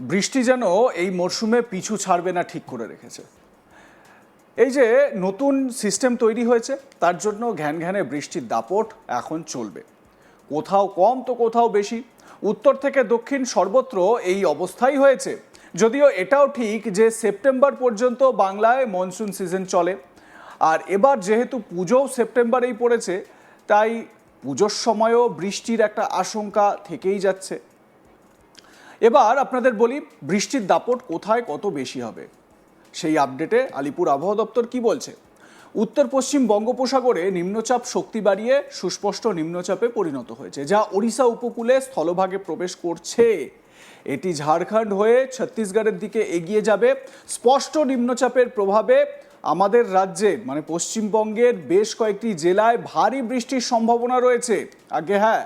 বৃষ্টি যেন এই মরশুমে পিছু ছাড়বে না ঠিক করে রেখেছে। এই যে নতুন সিস্টেম তৈরি হয়েছে, তার জন্য ঘ্যান ঘ্যানে বৃষ্টির দাপট এখন চলবে। কোথাও কম তো কোথাও বেশি। উত্তর থেকে দক্ষিণ সর্বত্র এই অবস্থাই হয়েছে। যদিও এটাও ঠিক যে সেপ্টেম্বর পর্যন্ত বাংলায় মনসুন সিজন চলে। আর এবার যেহেতু পুজোও সেপ্টেম্বরেই পড়েছে, তাই পুজোর সময়ও বৃষ্টির একটা আশঙ্কা থেকেই যাচ্ছে। এবার আপনাদের বলি, বৃষ্টির দাপট কোথায় কত বেশি হবে? সেই আপডেটে আলিপুর আবহাওয়া দপ্তর কি বলছে? উত্তর পশ্চিম বঙ্গোপসাগরে নিম্নচাপ শক্তি বাড়িয়ে সুস্পষ্ট নিম্নচাপে পরিণত হয়েছে, যা ওড়িশা উপকূলে স্থলভাগে প্রবেশ করছে। এটি ঝাড়খণ্ড হয়ে ছত্তিশগড়ের দিকে এগিয়ে যাবে। স্পষ্ট নিম্নচাপের প্রভাবে আমাদের রাজ্যে মানে পশ্চিমবঙ্গের বেশ কয়েকটি জেলায় ভারী বৃষ্টির সম্ভাবনা রয়েছে। আগে হ্যাঁ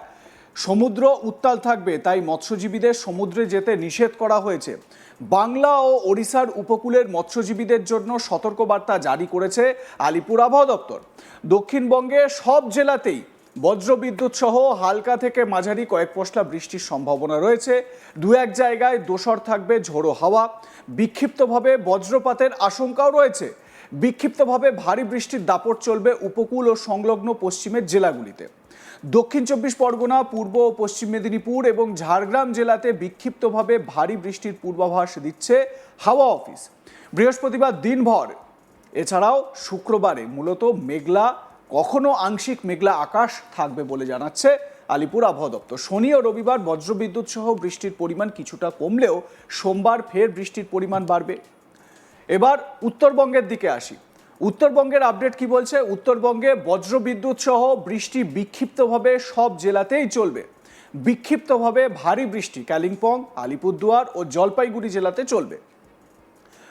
সমুদ্র উত্তাল থাকবে, তাই মৎস্যজীবীদের সমুদ্রে যেতে নিষেধ করা হয়েছে। বাংলা ও ওড়িশার উপকূলের মৎস্যজীবীদের জন্য সতর্কবার্তা জারি করেছে আলিপুর আবহাওয়া দপ্তর। দক্ষিণবঙ্গে সব জেলাতেই বজ্রবিদ্যুৎ সহ হালকা থেকে মাঝারি কয়েক পশলা বৃষ্টির সম্ভাবনা রয়েছে। দু এক জায়গায় দোসর থাকবে ঝোড়ো হাওয়া। বিক্ষিপ্তভাবে বজ্রপাতের আশঙ্কাও রয়েছে। বিক্ষিপ্তভাবে ভারী বৃষ্টির দাপট চলবে উপকূল ও সংলগ্ন পশ্চিমের জেলাগুলিতে। দক্ষিণ চব্বিশ পরগনা, পূর্ব ও পশ্চিম মেদিনীপুর এবং ঝাড়গ্রাম জেলাতে বিক্ষিপ্তভাবে ভারী বৃষ্টির পূর্বাভাস দিচ্ছে হাওয়া অফিস। বৃহস্পতিবার দিনভর, এছাড়াও শুক্রবারে মূলত মেঘলা, কখনো আংশিক মেঘলা আকাশ থাকবে বলে জানাচ্ছে আলিপুর আবহাওয়া দপ্তর। শনি ও রবিবার বজ্রবিদ্যুৎ সহ বৃষ্টির পরিমাণ কিছুটা কমলেও সোমবার ফের বৃষ্টির পরিমাণ বাড়বে। এবার উত্তরবঙ্গের দিকে আসি। উত্তরবঙ্গের আপডেট কি বলছে? উত্তরবঙ্গে বজ্রবিদ্যুৎ সহ বৃষ্টি বিক্ষিপ্তভাবে সব জেলাতেই চলবে। বিক্ষিপ্তভাবে ভারী বৃষ্টি কালিম্পং, আলিপুরদুয়ার ও জলপাইগুড়ি জেলাতে চলবে।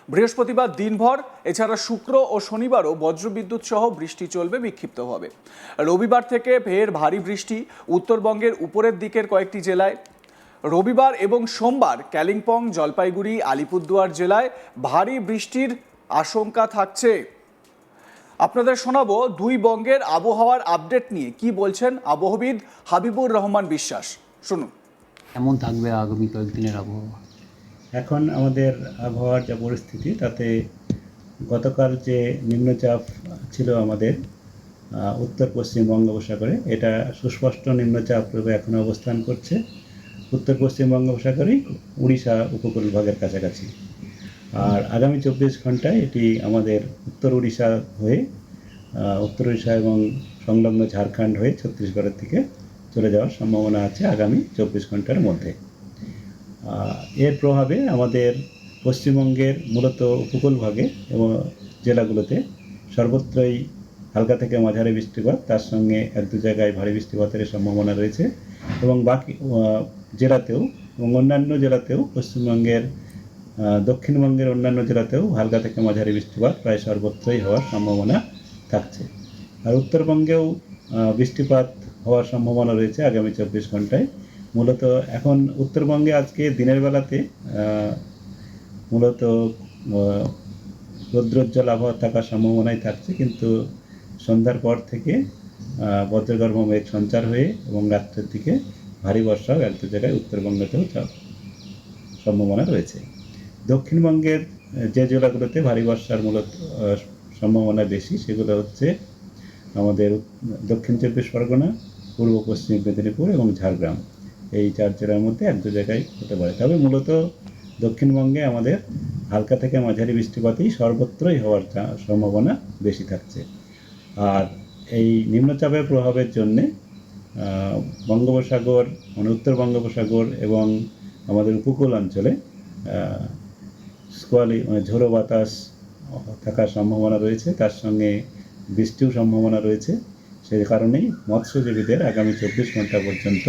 বৃহস্পতিবার দিনভর, এছাড়া শুক্র ও শনিবারও বজ্রবিদ্যুৎ সহ বৃষ্টি চলবে বিক্ষিপ্তভাবে। রবিবার থেকে ফের ভারী বৃষ্টি উত্তরবঙ্গের উপরের দিকের কয়েকটি জেলায়। রবিবার এবং সোমবার কালিম্পং, জলপাইগুড়ি, আলিপুরদুয়ার জেলায় ভারী বৃষ্টির আশঙ্কা থাকছে। আপনাদের শোনাবো দুই বঙ্গের আবহাওয়ার আপডেট নিয়ে। কি বলছেন আবহবিদ হাবিবুর রহমান বিশ্বাস? শুনুন। কেমন থাকবে আগামী কয়েকদিনের আবহাওয়া? এখন আমাদের আবহাওয়ার যা পরিস্থিতি তাতে গতকাল যে নিম্নচাপ ছিল আমাদের উত্তর পশ্চিম বঙ্গোপসাগরে এটা সুস্পষ্ট নিম্নচাপ রূপে এখন অবস্থান করছে। উত্তর পশ্চিম বঙ্গোপসাগরেই উড়িষ্যা উপকূল ভাগের কাছাকাছি। আর আগামী চব্বিশ ঘন্টায় এটি আমাদের উত্তর উড়িষ্যা হয়ে উত্তর উড়িষ্যা এবং সংলগ্ন ঝাড়খণ্ড হয়ে ছত্তিশগড়ের দিকে চলে যাওয়ার সম্ভাবনা আছে আগামী চব্বিশ ঘণ্টার মধ্যে। এর প্রভাবে আমাদের পশ্চিমবঙ্গের মূলত উপকূল ভাগে এবং জেলাগুলোতে সর্বত্রই হালকা থেকে মাঝারি বৃষ্টিপাত, তার সঙ্গে এক দু জায়গায় ভারী বৃষ্টিপাতের সম্ভাবনা রয়েছে এবং বাকি জেলাতেও এবং অন্যান্য জেলাতেও পশ্চিমবঙ্গের দক্ষিণবঙ্গের অন্যান্য জেলাতেও হালকা থেকে মাঝারি বৃষ্টিপাত প্রায় সর্বত্রই হওয়ার সম্ভাবনা থাকছে। আর উত্তরবঙ্গেও বৃষ্টিপাত হওয়ার সম্ভাবনা রয়েছে আগামী চব্বিশ ঘন্টায় মূলত এখন উত্তরবঙ্গে আজকে দিনের বেলাতে মূলত রৌদ্রোজ্জ্বল আবহাওয়া থাকার সম্ভাবনাই থাকছে। কিন্তু সন্ধ্যার পর থেকে বজ্রগর্ভ মেঘ সঞ্চার হয়ে এবং রাত্রের দিকে ভারী বর্ষাও এক দু জায়গায় উত্তরবঙ্গতেও সম্ভাবনা রয়েছে। দক্ষিণবঙ্গের যে জেলাগুলোতে ভারী বর্ষার মূলত সম্ভাবনা বেশি, সেগুলো হচ্ছে আমাদের দক্ষিণ চব্বিশ পরগনা, পূর্ব পশ্চিম মেদিনীপুর এবং ঝাড়গ্রাম। এই চার জেলার মধ্যে এক দু জায়গায় হতে পারে। তবে মূলত দক্ষিণবঙ্গে আমাদের হালকা থেকে মাঝারি বৃষ্টিপাতই সর্বত্রই হওয়ার সম্ভাবনা বেশি থাকছে। আর এই নিম্নচাপের প্রভাবের জন্যে বঙ্গোপসাগর মানে উত্তর বঙ্গোপসাগর এবং আমাদের উপকূল অঞ্চলে স্কোয়ালি মানে ঝোড়ো বাতাস থাকার সম্ভাবনা রয়েছে। তার সঙ্গে বৃষ্টিও সম্ভাবনা রয়েছে। সেই কারণেই মৎস্যজীবীদের আগামী চব্বিশ ঘণ্টা পর্যন্ত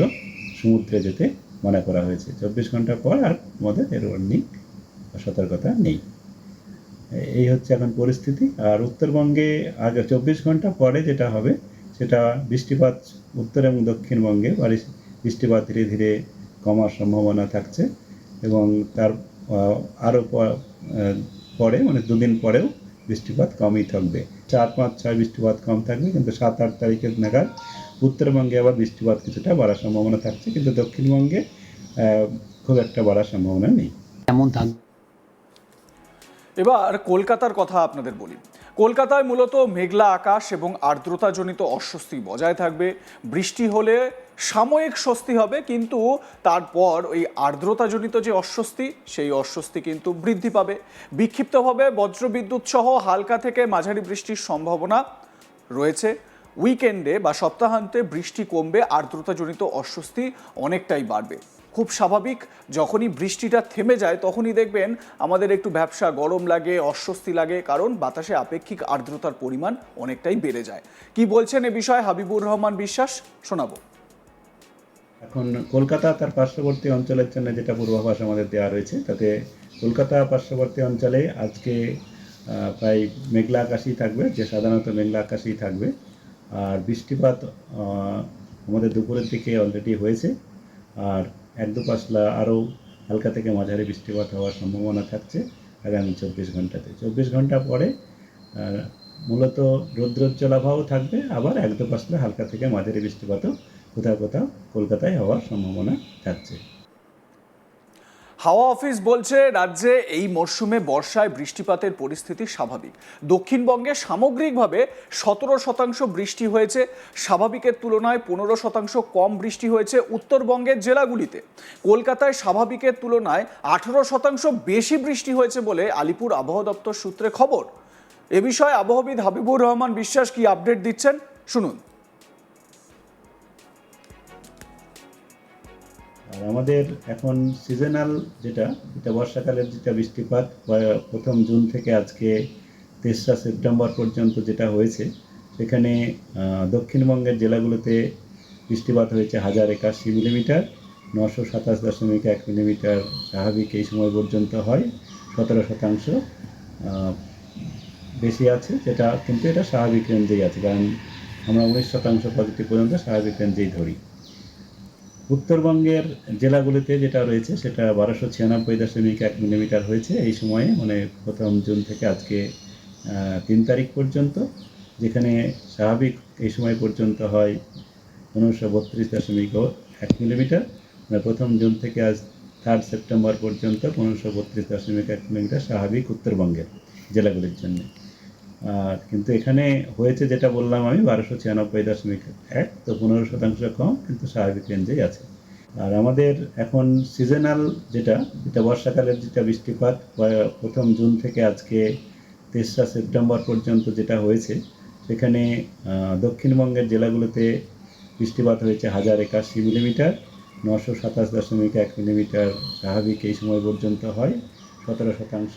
সমুদ্রে যেতে মানা করা হয়েছে। চব্বিশ ঘণ্টা পর আর আমাদের এর বা সতর্কতা নেই। এই হচ্ছে এখন পরিস্থিতি। আর উত্তরবঙ্গে আগে চব্বিশ ঘণ্টা পরে যেটা হবে, সেটা বৃষ্টিপাত উত্তর এবং দক্ষিণবঙ্গে বৃষ্টিপাত ধীরে ধীরে কমার সম্ভাবনা থাকছে এবং তার আরও পরে মানে দুদিন পরেও বৃষ্টিপাত কমই থাকবে। চার পাঁচ ছয় বৃষ্টিপাত কম থাকবে কিন্তু সাত আট তারিখের নাগাদ উত্তরবঙ্গে আবার বৃষ্টিপাত কিছুটা বাড়ার সম্ভাবনা থাকছে কিন্তু দক্ষিণবঙ্গে আহ, খুব একটা বাড়ার সম্ভাবনা নেই। থাকবে এবার কলকাতার কথা আপনাদের বলি। কলকাতায় মূলত মেঘলা আকাশ এবং আর্দ্রতাজনিত অস্বস্তি বজায় থাকবে। বৃষ্টি হলে সাময়িক স্বস্তি হবে, কিন্তু তারপর ওই আর্দ্রতাজনিত যে অস্বস্তি, সেই অস্বস্তি কিন্তু বৃদ্ধি পাবে। বিক্ষিপ্তভাবে বজ্রবিদ্যুৎ সহ হালকা থেকে মাঝারি বৃষ্টির সম্ভাবনা রয়েছে। উইকেন্ডে বা সপ্তাহান্তে বৃষ্টি কমবে, আর্দ্রতাজনিত অস্বস্তি অনেকটাই বাড়বে। খুব স্বাভাবিক, যখনই বৃষ্টিটা থেমে যায় তখনই দেখবেন আমাদের একটু ব্যবসা গরম লাগে, অস্বস্তি লাগে, কারণ বাতাসে আপেক্ষিক আর্দ্রতার পরিমাণ অনেকটাই বেড়ে যায়। কি বলছেন এ বিষয়ে হাবিবুর রহমান বিশ্বাস? শোনাবো। এখন কলকাতা তার পার্শ্ববর্তী অঞ্চলের জন্য যেটা পূর্বাভাস আমাদের দেওয়া রয়েছে, তাতে কলকাতা পার্শ্ববর্তী অঞ্চলে আজকে প্রায় মেঘলা আকাশই থাকবে, যে সাধারণত মেঘলা আকাশই থাকবে। আর বৃষ্টিপাত আমাদের দুপুরের দিকে অলরেডি হয়েছে। আর এক দু পাঁচলা আরও হালকা থেকে মাঝারি বৃষ্টিপাত হওয়ার সম্ভাবনা থাকছে আগামী চব্বিশ ঘন্টাতে। চব্বিশ ঘণ্টা পরে মূলত রৌদ্রোজ্জ্বল আবহাওয়াও থাকবে, আবার এক দু পাঁচলা হালকা থেকে মাঝারি বৃষ্টিপাতও কোথাও কোথাও কলকাতায় হওয়ার সম্ভাবনা থাকছে। হাওয়া অফিস বলছে রাজ্যে এই মরশুমে বর্ষায় বৃষ্টিপাতের পরিস্থিতি স্বাভাবিক। দক্ষিণবঙ্গে সামগ্রিকভাবে সতেরো শতাংশ বৃষ্টি হয়েছে। স্বাভাবিকের তুলনায় পনেরো শতাংশ কম বৃষ্টি হয়েছে উত্তরবঙ্গের জেলাগুলিতে। কলকাতায় স্বাভাবিকের তুলনায় আঠেরো শতাংশ বেশি বৃষ্টি হয়েছে বলে আলিপুর আবহাওয়া দপ্তর সূত্রে খবর। এ বিষয়ে আবহাওয়াবিদ হাবিবুর রহমান বিশ্বাস কি আপডেট দিচ্ছেন? শুনুন। আমাদের এখন সিজনাল যেটা যেটা বর্ষাকালের যেটা বৃষ্টিপাত প্রথম জুন থেকে আজকে তেসরা সেপ্টেম্বর পর্যন্ত যেটা হয়েছে, সেখানে দক্ষিণবঙ্গের জেলাগুলোতে বৃষ্টিপাত হয়েছে হাজার একাশি মিলিমিটার, নশো সাতাশ দশমিক এক মিলিমিটার স্বাভাবিক এই সময় পর্যন্ত হয়, সতেরো শতাংশ বেশি আছে যেটা, কিন্তু এটা স্বাভাবিক রেঞ্জেই আছে, কারণ আমরা উনিশ শতাংশ পজিটিভ পর্যন্ত স্বাভাবিক রেঞ্জেই ধরি। উত্তরবঙ্গের জেলাগুলিতে যেটা রয়েছে সেটা বারোশো ছিয়ানব্বই দশমিক এক মিলিমিটার হয়েছে এই সময়ে মানে প্রথম জুন থেকে আজকে তিন তারিখ পর্যন্ত, যেখানে স্বাভাবিক এই সময় পর্যন্ত হয় পনেরোশো বত্রিশ দশমিক এক মিলিমিটার। মানে প্রথম জুন থেকে আজ থার্ড সেপ্টেম্বর পর্যন্ত পনেরোশো বত্রিশ দশমিক এক মিলিমিটার স্বাভাবিক উত্তরবঙ্গের জেলাগুলির জন্য। কিন্তু এখানে হয়েছে যেটা বললাম আমি, বারোশো ছিয়ানব্বই দশমিক এক, তো পনেরো শতাংশ কম, কিন্তু স্বাভাবিক রেঞ্জেই আছে। আর আমাদের এখন সিজনাল যেটা যেটা বর্ষাকালের যেটা বৃষ্টিপাত প্রথম জুন থেকে আজকে তেসরা সেপ্টেম্বর পর্যন্ত যেটা হয়েছে, সেখানে দক্ষিণবঙ্গের জেলাগুলোতে বৃষ্টিপাত হয়েছে হাজার একাশি মিলিমিটার, নশো সাতাশ দশমিক এক মিলিমিটার স্বাভাবিক এই সময় পর্যন্ত হয়, সতেরো শতাংশ।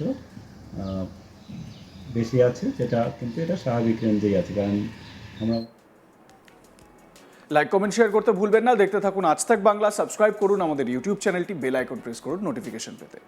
বেশি আছে, যেটা কিন্তু এটা স্বাভাবিক রেঞ্জেই আছে, কারণ আমরা লাইক কমেন্ট শেয়ার করতে ভুলবেন না। দেখতে থাকুন আজ তাক বাংলা। সাবস্ক্রাইব করুন আমাদের ইউটিউব চ্যানেলটি বেল আইকন প্রেস করুন নোটিফিকেশন পেতে।